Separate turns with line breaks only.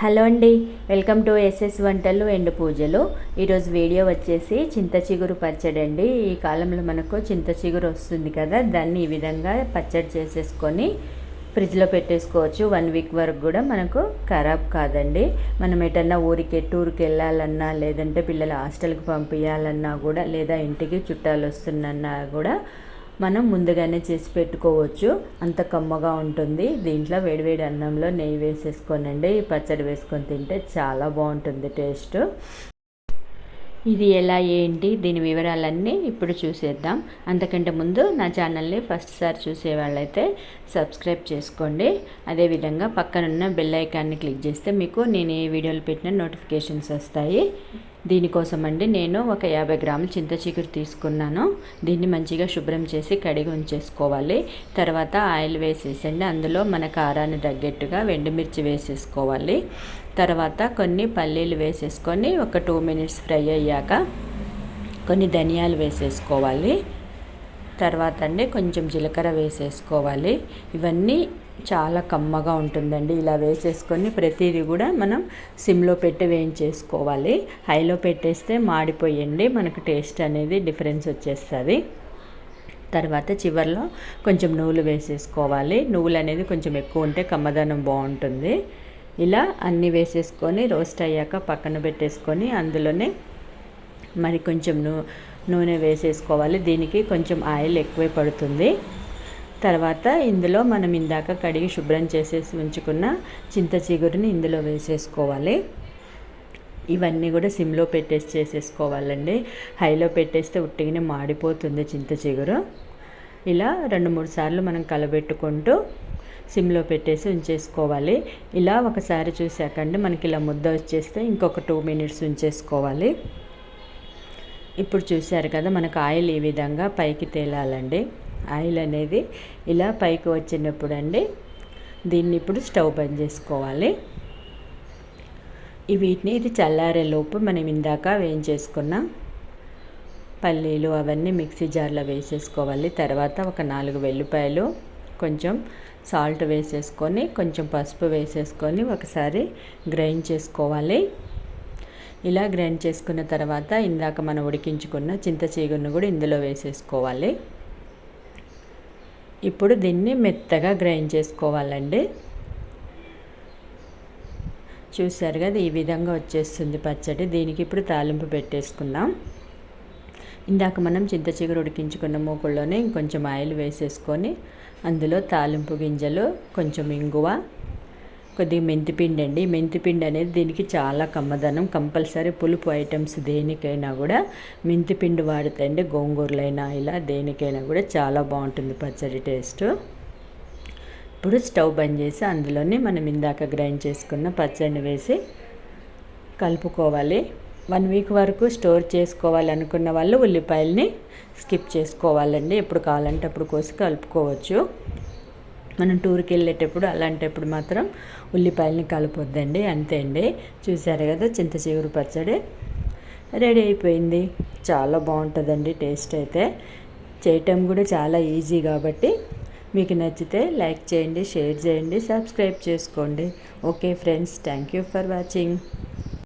Hello అండి welcome to SS వంటలు ఎండు పూజలు. ఈరోజు వీడియో వచ్చేసి చింత చిగురు పచ్చడి అండి. ఈ కాలంలో మనకు చింత చిగురు వస్తుంది కదా దాన్ని ఈ విధంగా పచ్చడి చేసేసుకొని ఫ్రిడ్జ్లో పెట్టేసుకోవచ్చు. వన్ వీక్ వరకు కూడా మనకు ఖరాబ్ కాదండి. మనం ఎటన్నా ఊరికి టూర్కి వెళ్ళాలన్నా లేదంటే పిల్లల హాస్టల్కి పంపించాలన్నా కూడా లేదా ఇంటికి చుట్టాలు వస్తున్నా కూడా మనం ముందుగానే చేసి పెట్టుకోవచ్చు. అంత కమ్మగా ఉంటుంది. దీంట్లో వేడివేడి అన్నంలో నెయ్యి వేసేసుకోనండి. పచ్చడి వేసుకొని తింటే చాలా బాగుంటుంది టేస్ట్. ఇది ఎలా ఏంటి? దీని వివరాలన్నీ ఇప్పుడు చూసేద్దాం. అంతకంటే ముందు నా ఛానల్ని ఫస్ట్ సారి చూసే వాళ్ళైతే సబ్స్క్రైబ్ చేసుకోండి. అదేవిధంగా పక్కనున్న బెల్ ఐకాన్ని క్లిక్ చేస్తే మీకు నేను ఏ వీడియోలు పెట్టిన నోటిఫికేషన్స్ వస్తాయి. దీనికోసం అండి నేను ఒక యాభై గ్రాముల చింత చిగురు తీసుకున్నాను. దీన్ని మంచిగా శుభ్రం చేసి కడిగి ఉంచేసుకోవాలి. తర్వాత ఆయిల్ వేసేసండి. అందులో మన కారాన్ని తగ్గట్టుగా వెండిమిర్చి వేసేసుకోవాలి. తర్వాత కొన్ని పల్లీలు వేసేసుకొని ఒక టూ మినిట్స్ ఫ్రై అయ్యాక కొన్ని ధనియాలు వేసేసుకోవాలి. తర్వాత అండి కొంచెం జీలకర్ర వేసేసుకోవాలి. ఇవన్నీ చాలా కమ్మగా ఉంటుందండి. ఇలా వేసేసుకొని ప్రతిదీ కూడా మనం సిమ్లో పెట్టి వేయించేసుకోవాలి. హైలో పెట్టేస్తే మాడిపోయండి. మనకు టేస్ట్ అనేది డిఫరెన్స్ వచ్చేస్తుంది. తర్వాత చివరిలో కొంచెం నువ్వులు వేసేసుకోవాలి. నువ్వులు అనేది కొంచెం ఎక్కువ ఉంటే కమ్మదనం బాగుంటుంది. ఇలా అన్నీ వేసేసుకొని రోస్ట్ అయ్యాక పక్కన పెట్టేసుకొని అందులోనే మరి కొంచెం నూనె వేసేసుకోవాలి. దీనికి కొంచెం ఆయిల్ ఎక్కువే పడుతుంది. తర్వాత ఇందులో మనం ఇందాక కడిగి శుభ్రం చేసేసి ఉంచుకున్న చింత చిగురిని ఇందులో వేసేసుకోవాలి. ఇవన్నీ కూడా సిమ్లో పెట్టేసి చేసేసుకోవాలండి. హైలో పెట్టేస్తే ఉట్టిగానే మాడిపోతుంది చింత చిగురు. ఇలా రెండు మూడు సార్లు మనం కలబెట్టుకుంటూ సిమ్లో పెట్టేసి ఉంచేసుకోవాలి. ఇలా ఒకసారి చూసాకండి మనకి ఇలా ముద్ద వచ్చేస్తే ఇంకొక టూ మినిట్స్ ఉంచేసుకోవాలి. ఇప్పుడు చూశారు కదా మనకు ఆయిల్ ఈ విధంగా పైకి తేలాలండి. ఆయిల్ అనేది ఇలా పైకి వచ్చినప్పుడు అండి దీన్ని ఇప్పుడు స్టవ్ బంద్ చేసుకోవాలి. వీటిని ఇది చల్లారేలోపు మనం ఇందాక వేయించేసుకున్న పల్లీలు అవన్నీ మిక్సీ జార్లో వేసేసుకోవాలి. తర్వాత ఒక నాలుగు వెల్లిపాయలు కొంచెం సాల్ట్ వేసేసుకొని కొంచెం పసుపు వేసేసుకొని ఒకసారి గ్రైండ్ చేసుకోవాలి. ఇలా గ్రైండ్ చేసుకున్న తర్వాత ఇందాక మనం ఉడికించుకున్న చింతచీగును కూడా ఇందులో వేసేసుకోవాలి. ఇప్పుడు దీన్ని మెత్తగా గ్రైండ్ చేసుకోవాలండి. చూసారు కదా ఈ విధంగా వచ్చేస్తుంది పచ్చడి. దీనికి ఇప్పుడు తాలింపు పెట్టేసుకుందాం. ఇందాక మనం చింత చిగురు ఉడికించుకున్న మూకుల్లోనే ఇంకొంచెం ఆయిల్ వేసేసుకొని అందులో తాలింపు గింజలు కొంచెం ఇంగువ కొద్దిగా మెంతిపిండి అండి. మెంతిపిండి అనేది దీనికి చాలా కమ్మదనం కంపల్సరీ పులుపు ఐటమ్స్ దేనికైనా కూడా మెంతిపిండి వాడుతండి గోంగూరలైనా ఇలా దేనికైనా కూడా చాలా బాగుంటుంది పచ్చడి టేస్ట్. ఇప్పుడు స్టవ్ బంద్ చేసి అందులోనే మనం ఇందాక గ్రైండ్ చేసుకున్న పచ్చడిని వేసి కలుపుకోవాలి. వన్ వీక్ వరకు స్టోర్ చేసుకోవాలి అనుకున్న వాళ్ళు ఉల్లిపాయలని స్కిప్ చేసుకోవాలండి. ఎప్పుడు కావాలంటే అప్పుడు కోసి కలుపుకోవచ్చు. మనం టూర్కి వెళ్ళేటప్పుడు అలాంటప్పుడు మాత్రం ఉల్లిపాయలని కలపొద్దండి అంతే అండి. చూసారు కదా చింత చిగురు పచ్చడి? రెడీ అయిపోయింది. చాలా బాగుంటుందండి టేస్ట్ అయితే. చేయటం కూడా చాలా ఈజీ కాబట్టి మీకు నచ్చితే లైక్ చేయండి షేర్ చేయండి సబ్స్క్రైబ్ చేసుకోండి. Okay friends thank you for watching.